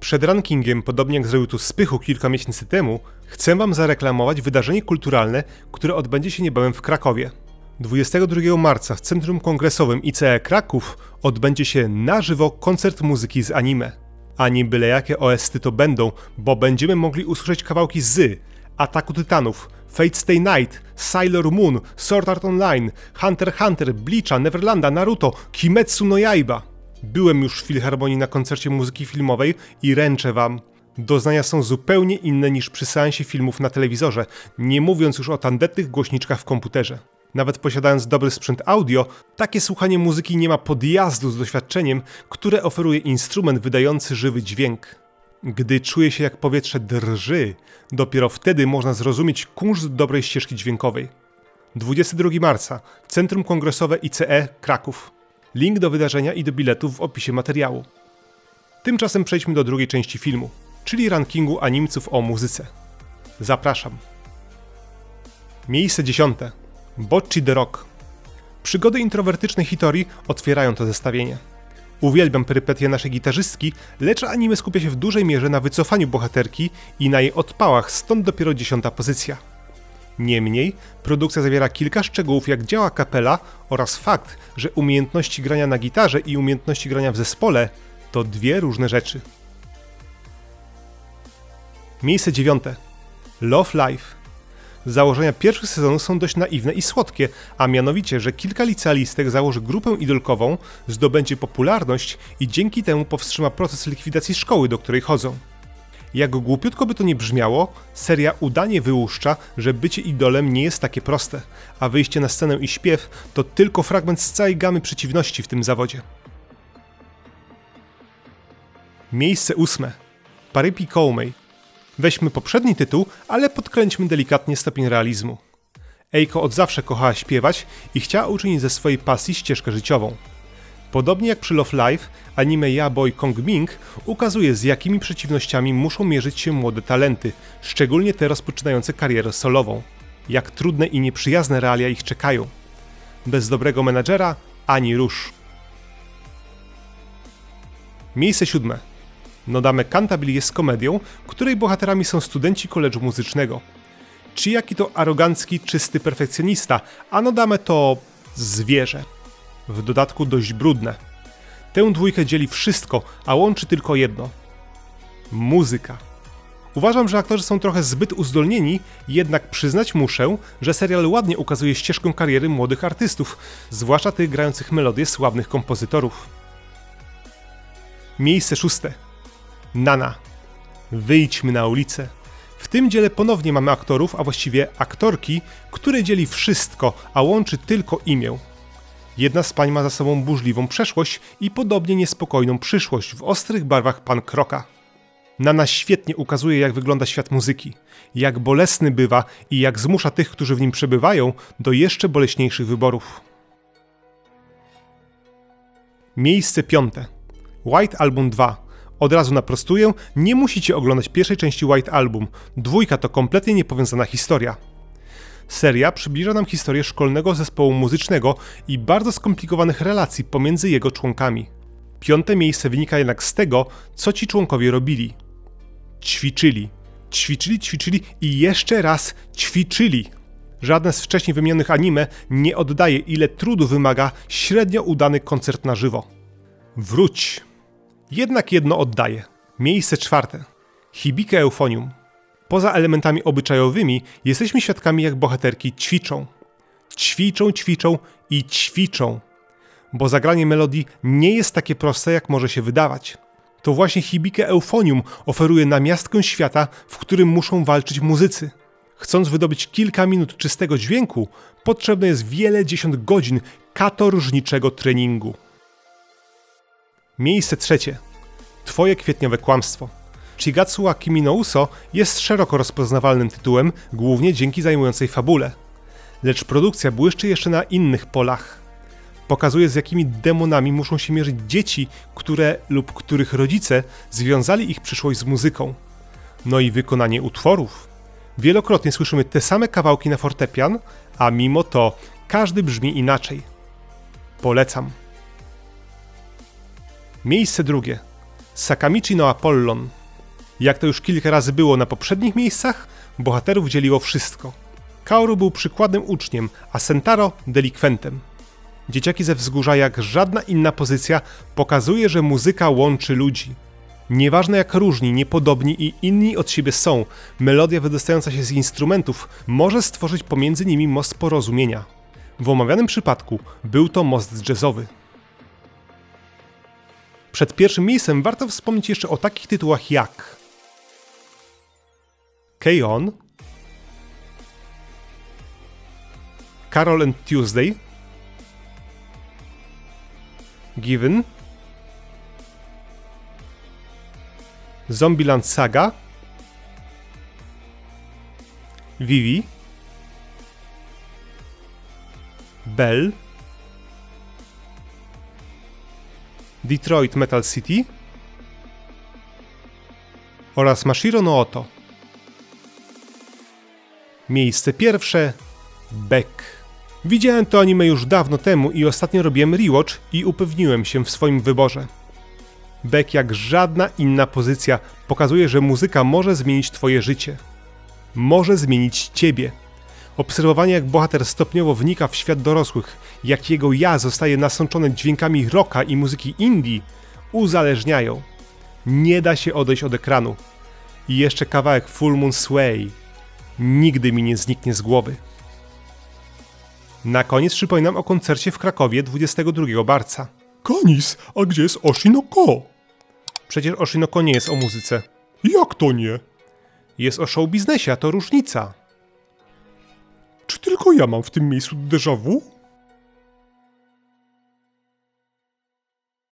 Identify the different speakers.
Speaker 1: Przed rankingiem, podobnie jak zrobił to Spychu kilka miesięcy temu, chcę Wam zareklamować wydarzenie kulturalne, które odbędzie się niebawem w Krakowie. 22 marca w Centrum Kongresowym ICE Kraków odbędzie się na żywo koncert muzyki z anime. Ani byle jakie OST to będą, bo będziemy mogli usłyszeć kawałki z Ataku Tytanów, Fate Stay Night, Sailor Moon, Sword Art Online, Hunter x Hunter, Bleacha, Neverlanda, Naruto, Kimetsu no Yaiba. Byłem już w Filharmonii na koncercie muzyki filmowej i ręczę wam. Doznania są zupełnie inne niż przy seansie filmów na telewizorze, nie mówiąc już o tandetnych głośniczkach w komputerze. Nawet posiadając dobry sprzęt audio, takie słuchanie muzyki nie ma podjazdu z doświadczeniem, które oferuje instrument wydający żywy dźwięk. Gdy czuje się jak powietrze drży, dopiero wtedy można zrozumieć kunszt dobrej ścieżki dźwiękowej. 22 marca, Centrum Kongresowe ICE Kraków. Link do wydarzenia i do biletów w opisie materiału. Tymczasem przejdźmy do drugiej części filmu, czyli rankingu animców o muzyce. Zapraszam. Miejsce dziesiąte. Bocci the Rock. Przygody introwertycznej Hitori otwierają to zestawienie. Uwielbiam perypetie naszej gitarzystki, lecz anime skupia się w dużej mierze na wycofaniu bohaterki i na jej odpałach, stąd dopiero dziesiąta pozycja. Niemniej, produkcja zawiera kilka szczegółów, jak działa kapela oraz fakt, że umiejętności grania na gitarze i umiejętności grania w zespole to dwie różne rzeczy. Miejsce dziewiąte. Love Life. Założenia pierwszych sezonów są dość naiwne i słodkie, a mianowicie, że kilka licealistek założy grupę idolkową, zdobędzie popularność i dzięki temu powstrzyma proces likwidacji szkoły, do której chodzą. Jak głupiutko by to nie brzmiało, seria udanie wyłuszcza, że bycie idolem nie jest takie proste, a wyjście na scenę i śpiew to tylko fragment z całej gamy przeciwności w tym zawodzie. Miejsce ósme. Paripi Koumei. Weźmy poprzedni tytuł, ale podkręćmy delikatnie stopień realizmu. Eiko od zawsze kochała śpiewać i chciała uczynić ze swojej pasji ścieżkę życiową. Podobnie jak przy Love Live, anime Ya Boy Kong Ming ukazuje z jakimi przeciwnościami muszą mierzyć się młode talenty, szczególnie te rozpoczynające karierę solową. Jak trudne i nieprzyjazne realia ich czekają. Bez dobrego menadżera ani rusz. Miejsce siódme. Nodame Cantabile jest komedią, której bohaterami są studenci koledżu muzycznego. Chiaki to arogancki, czysty perfekcjonista, a Nodame to zwierzę. W dodatku dość brudne. Tę dwójkę dzieli wszystko, a łączy tylko jedno. Muzyka. Uważam, że aktorzy są trochę zbyt uzdolnieni, jednak przyznać muszę, że serial ładnie ukazuje ścieżkę kariery młodych artystów, zwłaszcza tych grających melodie sławnych kompozytorów. Miejsce szóste. Nana. Wyjdźmy na ulicę. W tym dziele ponownie mamy aktorów, a właściwie aktorki, które dzieli wszystko, a łączy tylko imię. Jedna z pań ma za sobą burzliwą przeszłość i podobnie niespokojną przyszłość w ostrych barwach pan Kroka. Nana świetnie ukazuje, jak wygląda świat muzyki, jak bolesny bywa i jak zmusza tych, którzy w nim przebywają, do jeszcze boleśniejszych wyborów. Miejsce piąte. White Album 2. Od razu naprostuję, nie musicie oglądać pierwszej części White Album. Dwójka to kompletnie niepowiązana historia. Seria przybliża nam historię szkolnego zespołu muzycznego i bardzo skomplikowanych relacji pomiędzy jego członkami. Piąte miejsce wynika jednak z tego, co ci członkowie robili. Ćwiczyli. Ćwiczyli, ćwiczyli i jeszcze raz ćwiczyli. Żadne z wcześniej wymienionych anime nie oddaje, ile trudu wymaga średnio udany koncert na żywo. Wróć! Jednak jedno oddaje. Miejsce czwarte. Hibike Euphonium. Poza elementami obyczajowymi jesteśmy świadkami jak bohaterki ćwiczą. Ćwiczą, ćwiczą i ćwiczą. Bo zagranie melodii nie jest takie proste jak może się wydawać. To właśnie Hibike Euphonium oferuje namiastkę świata, w którym muszą walczyć muzycy. Chcąc wydobyć kilka minut czystego dźwięku, potrzebne jest wiele dziesiąt godzin katorżniczego treningu. Miejsce trzecie. Twoje kwietniowe kłamstwo. Chigatsu wa Kimi no Uso jest szeroko rozpoznawalnym tytułem, głównie dzięki zajmującej fabule. Lecz produkcja błyszczy jeszcze na innych polach. Pokazuje z jakimi demonami muszą się mierzyć dzieci, które lub których rodzice związali ich przyszłość z muzyką. No i wykonanie utworów. Wielokrotnie słyszymy te same kawałki na fortepian, a mimo to każdy brzmi inaczej. Polecam. Miejsce drugie. Sakamichi no Apollon. Jak to już kilka razy było na poprzednich miejscach, bohaterów dzieliło wszystko. Kaoru był przykładnym uczniem, a Sentaro delikwentem. Dzieciaki ze wzgórza, jak żadna inna pozycja, pokazuje, że muzyka łączy ludzi. Nieważne jak różni, niepodobni i inni od siebie są, melodia wydostająca się z instrumentów może stworzyć pomiędzy nimi most porozumienia. W omawianym przypadku był to most jazzowy. Przed pierwszym miejscem warto wspomnieć jeszcze o takich tytułach jak K-On, Carol and Tuesday, Given, Zombieland Saga, Vivi, Bell, Detroit Metal City oraz Mashiro no Oto. Miejsce pierwsze Beck. Widziałem to anime już dawno temu i ostatnio robiłem rewatch i upewniłem się w swoim wyborze. Beck jak żadna inna pozycja pokazuje, że muzyka może zmienić twoje życie. Może zmienić ciebie. Obserwowanie jak bohater stopniowo wnika w świat dorosłych, jak jego ja zostaje nasączone dźwiękami rocka i muzyki indie, uzależniają. Nie da się odejść od ekranu. I jeszcze kawałek Full Moon Sway. Nigdy mi nie zniknie z głowy. Na koniec przypominam o koncercie w Krakowie 22 marca.
Speaker 2: Kanis, a gdzie jest Oshinoko?
Speaker 1: Przecież Oshinoko nie jest o muzyce.
Speaker 2: Jak to nie?
Speaker 1: Jest o show biznesie, a to różnica.
Speaker 2: Czy tylko ja mam w tym miejscu déjà vu?